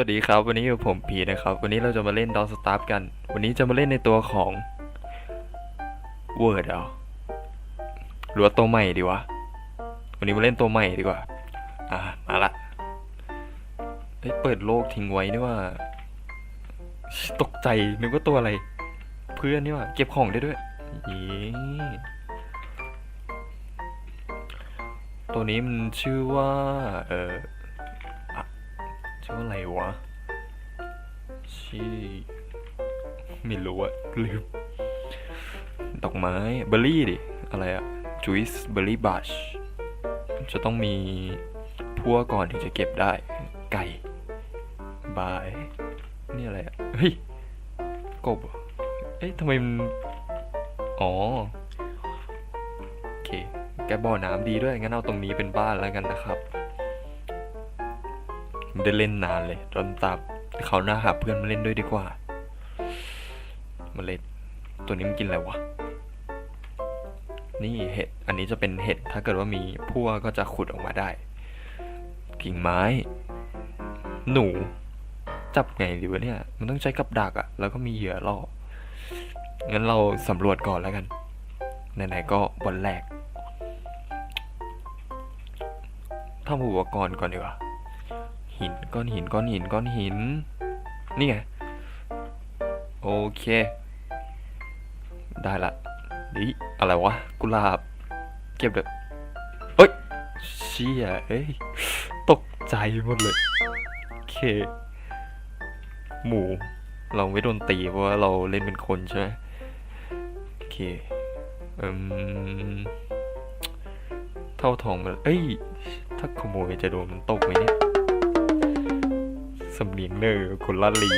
วัสดีครับ วันนี้อยู่ผมพีนะครับ วันนี้เราจะมาเล่นดอสตาร์กัน วันนี้จะมาเล่นในตัวของ Word เหรอหรือว่าตัวใหม่ดีวะ วันนี้มาเล่นตัวใหม่ดีกว่า อ่ามาละเฮ้ยเปิดโลกทิ้งไว้นี่ว่า ตกใจนึกว่าตัวอะไร เพื่อนนี่ว่าเก็บของได้ด้วยยีตัวนี้มันชื่อว่า เออ ชื่อว่าอะไรวะชื่อไม่รู้อะลืมดอกไม้เบอร์รี่ดิ อะไรอะจุยส์เบอร์รี่บัชจะต้องมีพั่วก่อนถึงจะเก็บได้ ไก่ บาย นี่อะไรอะเฮ้ย กบเหรอเอ๊ะทำไมมันอ๋อ โอเค แกบ่อน้ำดีด้วย งั้นเอาตรงนี้เป็นบ้านแล้วกันนะครับ ไม่ได้เล่นนานเลยจนตับเขาหน้าหาเพื่อนมาเล่นด้วยดีกว่ามาเล่นตัวนี้มันกินอะไรวะ นี่เห็ด อันนี้จะเป็นเห็ด ถ้าเกิดว่ามีพั่วก็จะขุดออกมาได้ กิ่งไม้ หนู จับไงดีวะเนี่ย มันต้องใช้กับดักอะแล้วก็มีเหยื่อล่อ งั้นเราสำรวจก่อนแล้วกัน ไหนๆก็วันแรกทำอุปกรณ์ก่อนดีกว่า หินก้อนหินก้อนหินก้อนหิน นี่ไง โอเค ได้ละดิอะไรวะ กุหลาบ เก็บเลยเอ้ย เชี่ยเอ้ย ตกใจหมดเลย โอเค หมู เราไม่โดนตีเพราะว่าเราเล่นเป็นคนใช่ไหมโอเคอืมเท่าทองมันเอ้ย ถ้าขโมยจะโดนมันตกไหมเนี่ย สำเนียงเนอร์คนละลี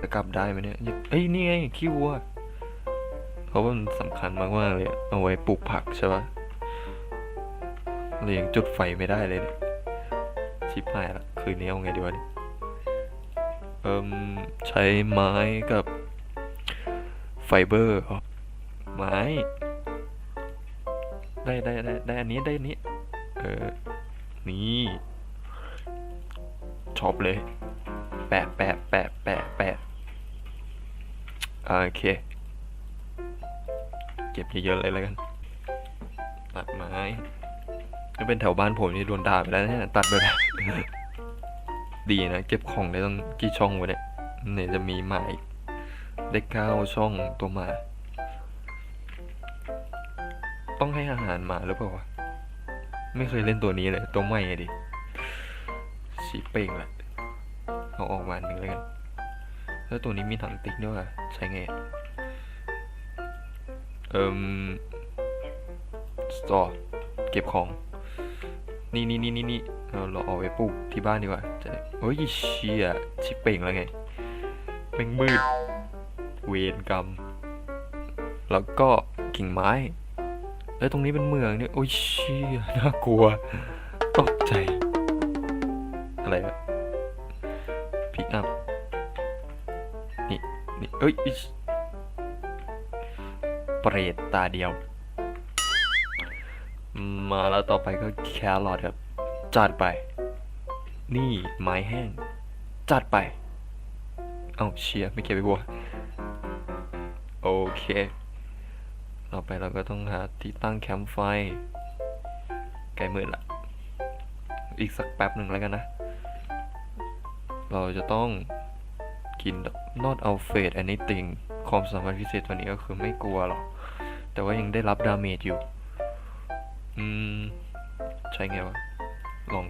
จะกลับได้ไหมเนี่ยเอ้ยนี่ไงขี้วัวเพราะว่ามันสำคัญมากๆเลย เอาไว้ปลูกผักใช่ปะเรายังจุดไฟไม่ได้เลยเนี่ยชิบหายละคืนนี้เอาไงดีวะเนี่ยเอิมใช้ไม้กับไฟเบอร์ไม้ ได้ได้ได้ได้อันนี้ได้อันนี้ เออ นี่ ชอบเลย แปะแปะแปะแปะแปะโอเค เก็บเยอะๆเลยแล้วกัน ตัดไม้ถ้าเป็นแถวบ้านผมนี่โดนด่าไปแล้วเนี่ยตัดไปแล้วดีนะ เก็บของได้ต้องกี่ช่องวะเนี่ยเนี่ยจะมีหมายได้เก้าช่องตัวหมา ต้องให้อาหารหมาหรือเปล่าวะ ไม่เคยเล่นตัวนี้เลย ตัวใหม่ดิ สีเป่งแหละเอาออกมาหนึ่งแล้วกัน แล้วตัวนี้มีถังติ๊กด้วยว่ะใช้ไงเอิมสตอร์เก็บของ นี่นี่นี่นี่นี่เราเราเอาไว้ปลูกที่บ้านดีกว่าจะได้เฮ้ยเชี่ยชิเป่งแล้วไงเป่งมืด เวรกรรม แล้วก็กิ่งไม้ แล้วตรงนี้เป็นเมืองเนี่ย โอ้ยเชี่ยน่ากลัว ตกใจ อะไรอะพิกอัพนี่นี่เอ้ยเปรตตาเดียว มาแล้วต่อไปก็แครอทครับ จัดไป นี่ไม้แห้ง จัดไป เอ้าเชียไม่เก็บไปบัวโอเคต่อไปเราก็ต้องหาที่ตั้งแคมป์ไฟใกลมืดละ อีกสักแป๊บหนึ่งแล้วกันนะ เราจะต้องกิน not afraid anything ความสามารถพิเศษตัวนี้ก็คือไม่กลัวหรอก แต่ว่ายังได้รับดาเมจอยู่ อืม ใช้ไงวะ ลอง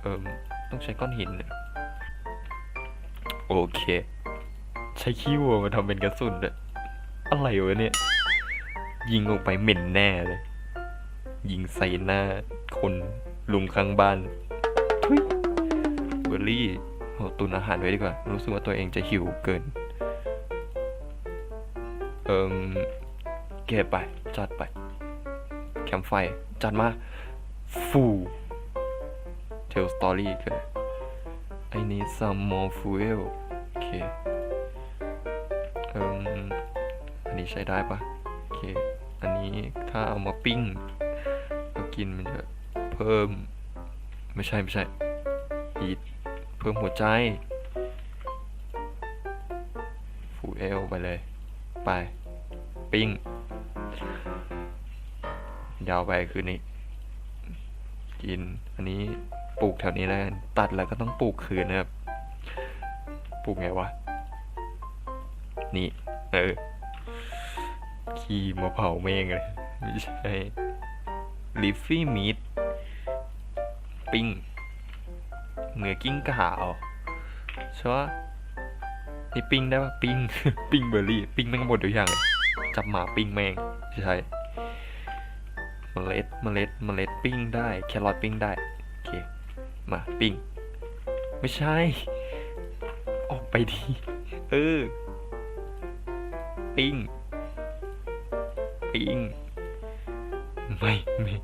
เอิมต้องใช้ก้อนหินเโอเค ใช้ขี้วัวมาทำเป็นกระสุนเลยอะไรวะเนี่ย ยิงออกไปเหม็นแน่เลย ยิงใส่หน้าคนลุงข้างบ้าน เบอร์รี่เอาตุนอาหารไว้ดีกว่า รู้สึกว่าตัวเองจะหิวเกิน เอิมเก็บไป จัดไป แคมไฟ จัดมา ฟูเทลสตอรี่คือ I need some more fuel โอเค เอิมอันนี้ใช้ได้ปะโอเค อันนี้ถ้าเอามาปิ้งก็กินมันจะเพิ่ม ไม่ใช่ ไม่ใช่อีท เพิ่มหัวใจฟูเอลไปเลย ไป ปิ้ง ยาวไปคืนนี้ กิน อันนี้ปลูกแถวนี้แล้วกันตัดแล้วก็ต้องปลูกคืนนะครับ ปลูกไงวะ นี่ เออ ขี้มาเผาเมงเลย ไม่ใช่ ลิฟฟี่มีดปิ้ง เนื้อกิ้งก่าเหรอใช่ปะนี่ปิ้งได้ปะปิ้งปิ้งเบอร์รี่ ปิ้งแม่งหมดทุกอย่างเลยจับหมาปิ้งแม่งใช่เมล็ดเมล็ดเมล็ดปิ้งได้แครอทปิ้งได้โอเคมาปิ้งไม่ใช่ ออกไปดีเออปิ้งปิ้งไม่ไม่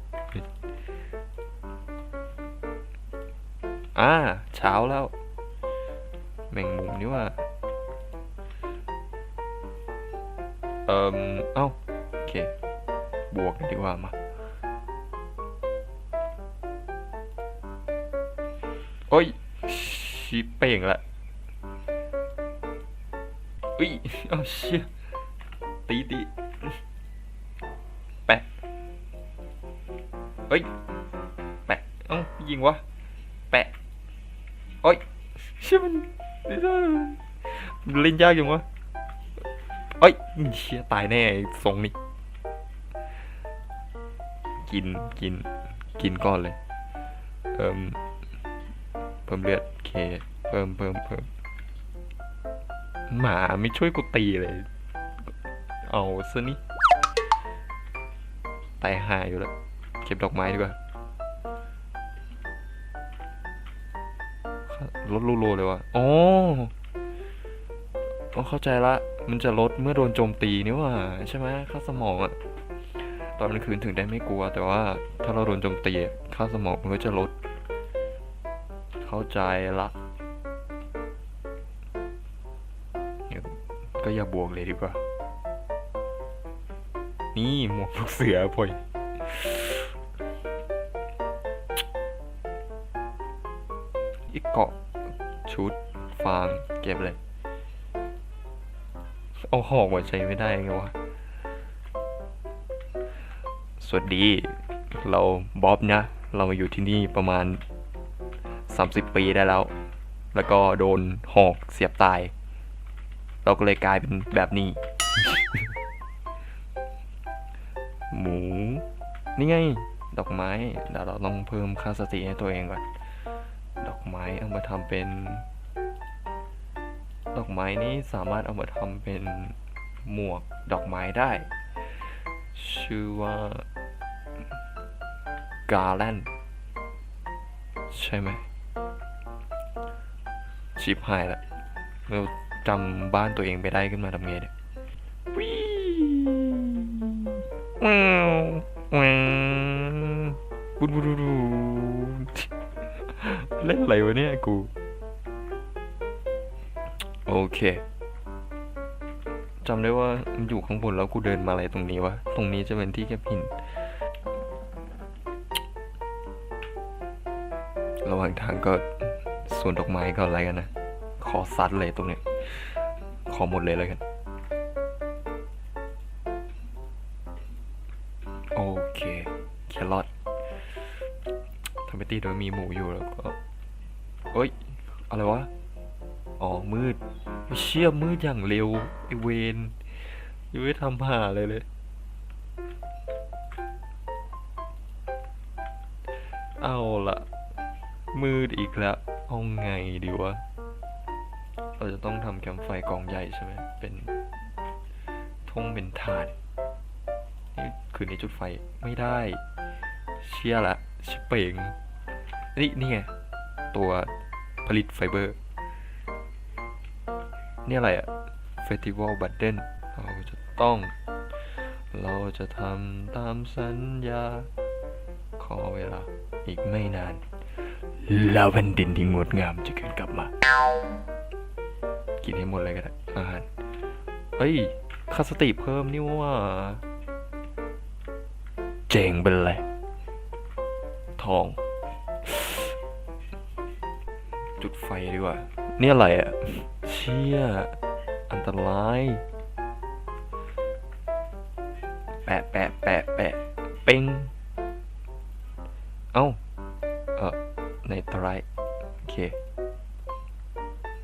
อ่าเช้าแล้ว แมงมุมนี่ว่า เอ่มเอ้า โอเค บวกกันดีกว่ามา โอ้ยชิเป่งละอุ้ยเอาเชี่ยตีตีแปะเฮ้ยแปะเอ้ายิงวะ เชี่ยมันมันเล่นยากจังวะเอ้ยเชี่ยตายแน่ไอ้ทรงนี้ กินกิน กินก่อนเลย เอิ่มเพิ่มเลือดเค เพิ่มเพิ่มเพิ่มหมาไม่ช่วยกูตีเลย เอาซะนี่ตายหายอยู่แล้ว เก็บดอกไม้ดีกว่า ลดรูโลเลยวะอ๋ออ๋อเข้าใจละ มันจะลดเมื่อโดนโจมตีนี่ว่าใช่ไหมค่าสมองอะตอนกลางคืนถึงได้ไม่กลัว แต่ว่าถ้าเราโดนโจมตีค่าสมองมันก็จะลด เข้าใจละก็อย่าบวกเลยดีกว่า นี่หมวกลูกเสือพอยอีกเกาะ ชุด ฟาง เก็บเลย เอาหอกมาใช้ไม่ได้ไงวะ สวัสดี เราบ๊อบนะ เรามาอยู่ที่นี่ประมาณ 30 ปีได้แล้ว แล้วก็โดนหอกเสียบตาย เราก็เลยกลายเป็นแบบนี้ หมู นี่ไง ดอกไม้ เดี๋ยวเราต้องเพิ่มค่าสติให้ตัวเองก่อน ม้เอามาทำเป็น ดอกไม้นี้สามารถเอามาทำเป็นหมวกดอกไม้ได้ ชื่อว่า garland ใช่ไหมชิปหายละเราจำบ้านตัวเองไปได้ขึ้นมาทำไงเนี่ยวิว้าวว้าวบุดบุดบุดบุด เล่นอะไรวะเนี่ยกู โอเคจำได้ว่ามันอยู่ข้างบนแล้วกูเดินมาอะไรตรงนี้วะ ตรงนี้จะเป็นที่แคบหิน ระหว่างทางก็สวนดอกไม้ก็อะไรกันนะ ขอซัดเลยตรงเนี้ย ขอหมดเลยแล้วกัน โอเค แครอททำไปตีโดยมีหมูอยู่แล้วก็ อะไรวะ อ๋อ มืดเชี่ยมืดอย่างเร็วไอเวนยังไม่ทำผ่าเลยเลย เอาละมืดอีกแล้ว เอาไงดีวะ เราจะต้องทำแคมไฟกองใหญ่ใช่ไหม เป็นทงเป็นถาดนี่คืนนี้จุดไฟไม่ได้ เชี่ยละชิเป่งนี่นี่ไงตัว ผลิตไฟเบอร์ นี่อะไรอะ Festival Button เราจะต้อง เราจะทำตามสัญญา ขอเวลา อีกไม่นาน แล้วแผ่นดินที่งดงามจะคืนกลับมา กินให้หมดเลยก็ได้อาหารเอ้ยคาสติเพิ่มนี่ว่า เจ๋งเป็นไรทอง จุดไฟดีกว่าเนี่ยอะไรอะเชี่ย อันตราย แปะแปะแปะแปะเป้งเอ้า เออในตรายโอเค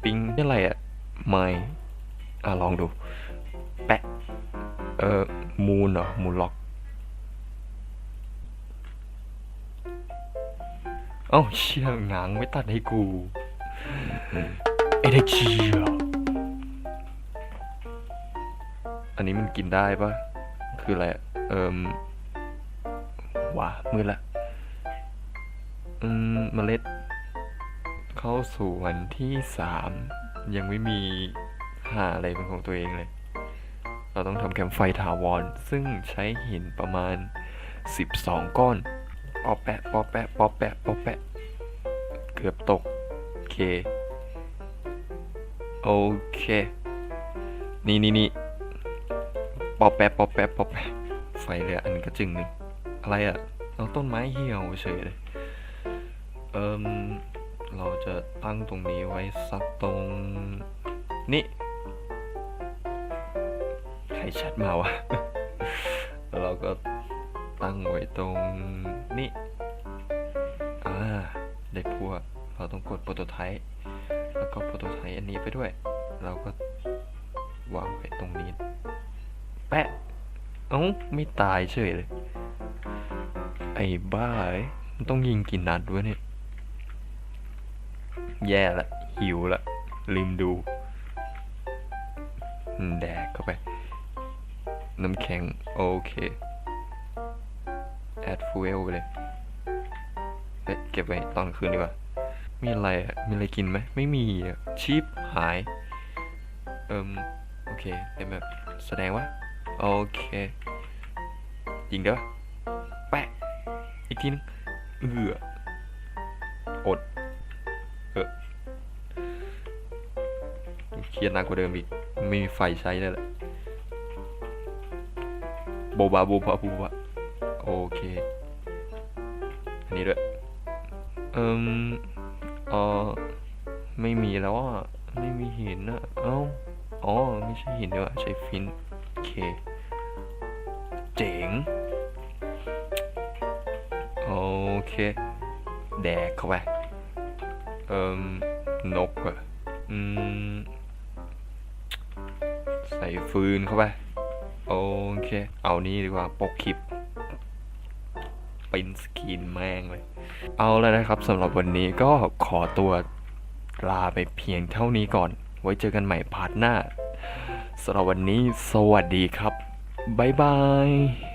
ปิงนี่อะไรอะไม่อะลองดู แปะ เออมูนเหรอ มูนล็อกเอ้าเชี่ยหงางไม่ตัดให้กู ไอ้เด็กเชี่ยอันนี้มันกินได้ปะคืออะไรอะเอิมว้ามืดละอืมเมล็ด เข้าสู่วันที่สามยังไม่มีหาอะไรเป็นของตัวเองเลย เราต้องทำแคมป์ไฟถาวร ซึ่งใช้หินประมาณ 12 ก้อน ปอแปะ ปอแปะ ปอแปะ ปอแปะ เกือบตก โอเค โอเค นี่นี่นี่ปอแปะปอแปะปอแปะไฟเลืออันกระจึงหนึ่งอะไรอะ่ะเราต้นไม้เหี่ยวเฉยเลยเอิมเราจะตั้งตรงนี้ไว้สักตรงนี่ใครแชทมาวะแล้วเราก็ตั้งไว้ตรงนี้อ่าได้พวกเราต้องกดโปรโตไทป์ แล้วก็โปรโตไทป์อันนี้ไปด้วย เราก็วางไว้ตรงนี้ แปะเอ้าไม่ตายเฉยเลย ไอ้บ้าเอ้มันต้องยิงกี่นัดวะเนี่ย แย่ละ หิวละลืมดูแดกเข้าไป น้ำแข็ง โอเค แอดฟูเอลไปเลย เฮ้ย เก็บไว้ตอนคืนดีกว่า มีอะไรอะมีอะไรกินไหม ไม่มีอะชีพหาย เอิมโอเคเป็นแบบแสดงว่า โอเคยิงเด้อแปะ อีกทีนึงเอืออด เออเครียดหนักกว่าเดิมอีก ไม่มีไฟใช้เลยแหละโบบาโบบาโบบาโอเค อันนี้ด้วย เอิม เออไม่มีแล้วอะ ไม่มีหินอะ เอ้า อ๋อ ไม่ใช่หินด้วยใช้ฟิน โอเค เจ๋ง โอเค แดกเข้าไป เอิมนกอะอืม ใส่ฟืนเข้าไป โอเค เอานี่ดีกว่าปกคลิป ปินสกรีนแม่งเลย เอาแล้วนะครับสำหรับวันนี้ก็ขอตัวลาไปเพียงเท่านี้ก่อน ไว้เจอกันใหม่พาร์ทหน้าสำหรับวันนี้สวัสดีครับ บ๊ายบาย